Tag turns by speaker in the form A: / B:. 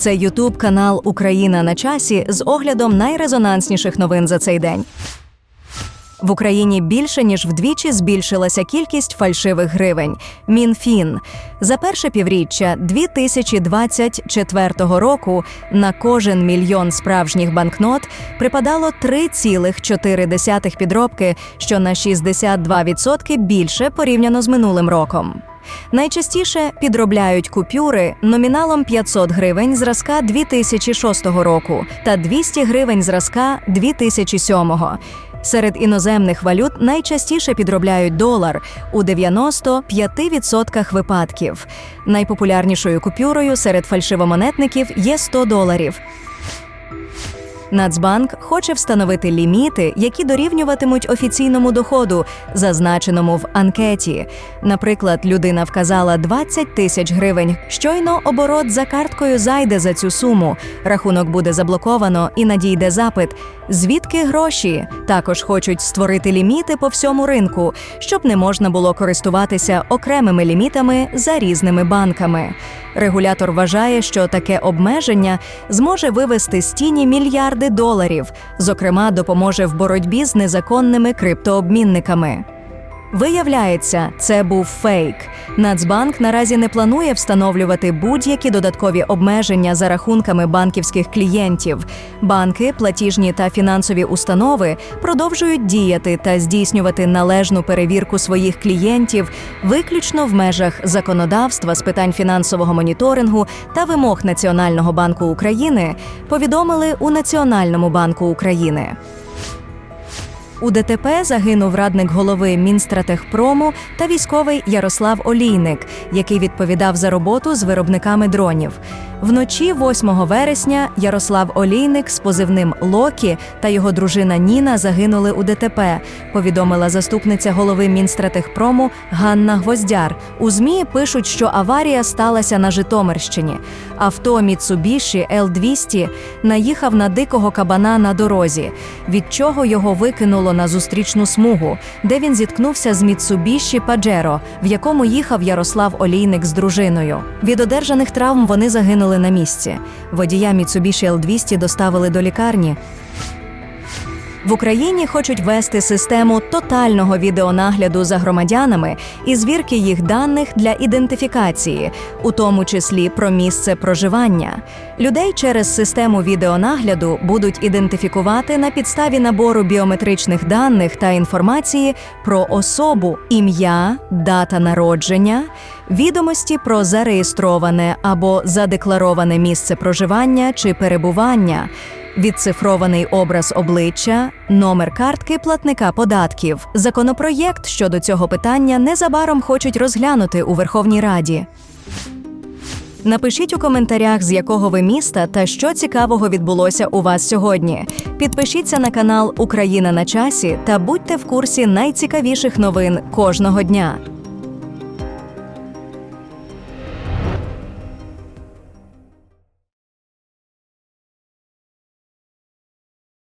A: Це Ютуб канал Україна на часі з оглядом найрезонансніших новин за цей день. В Україні більше ніж вдвічі збільшилася кількість фальшивих гривень. Мінфін за перше півріччя 2024 року на кожен мільйон справжніх банкнот припадало 3,4 підробки, що на 62% більше порівняно з минулим роком. Найчастіше підробляють купюри номіналом 500 гривень зразка 2006 року та 200 гривень зразка 2007. Серед іноземних валют найчастіше підробляють долар у 95% випадків. Найпопулярнішою купюрою серед фальшивомонетників є 100 доларів. Нацбанк хоче встановити ліміти, які дорівнюватимуть офіційному доходу, зазначеному в анкеті. Наприклад, людина вказала 20 тисяч гривень. Щойно оборот за карткою зайде за цю суму. Рахунок буде заблоковано і надійде запит. Звідки гроші? Також хочуть створити ліміти по всьому ринку, щоб не можна було користуватися окремими лімітами за різними банками. Регулятор вважає, що таке обмеження зможе вивести з тіні мільярди доларів, зокрема, допоможе в боротьбі з незаконними криптообмінниками. Виявляється, це був фейк. Нацбанк наразі не планує встановлювати будь-які додаткові обмеження за рахунками банківських клієнтів. Банки, платіжні та фінансові установи продовжують діяти та здійснювати належну перевірку своїх клієнтів виключно в межах законодавства з питань фінансового моніторингу та вимог Національного банку України. Повідомили у Національному банку України. У ДТП загинув радник голови Мінстратехпрому та військовий Ярослав Олійник, який відповідав за роботу з виробниками дронів. Вночі, 8 вересня, Ярослав Олійник з позивним Локі та його дружина Ніна загинули у ДТП. Повідомила заступниця голови Мінстратехпрому Ганна Гвоздяр. У змі пишуть, що аварія сталася на Житомирщині. Авто Міцубіші Л-200 наїхав на дикого кабана на дорозі, від чого його викинуло на зустрічну смугу, де він зіткнувся з Міцубіші Паджеро, в якому їхав Ярослав Олійник з дружиною. Від одержаних травм вони загинули на місці. Водія Міцубіші Л-200 доставили до лікарні. В Україні хочуть ввести систему тотального відеонагляду за громадянами і звірки їх даних для ідентифікації, у тому числі про місце проживання. Людей через систему відеонагляду будуть ідентифікувати на підставі набору біометричних даних та інформації про особу, ім'я, дата народження, відомості про зареєстроване або задеклароване місце проживання чи перебування відцифрований образ обличчя, номер картки платника податків. Законопроєкт щодо цього питання незабаром хочуть розглянути у Верховній Раді. Напишіть у коментарях, з якого ви міста та що цікавого відбулося у вас сьогодні. Підпишіться на канал Україна на часі та будьте в курсі найцікавіших новин кожного дня.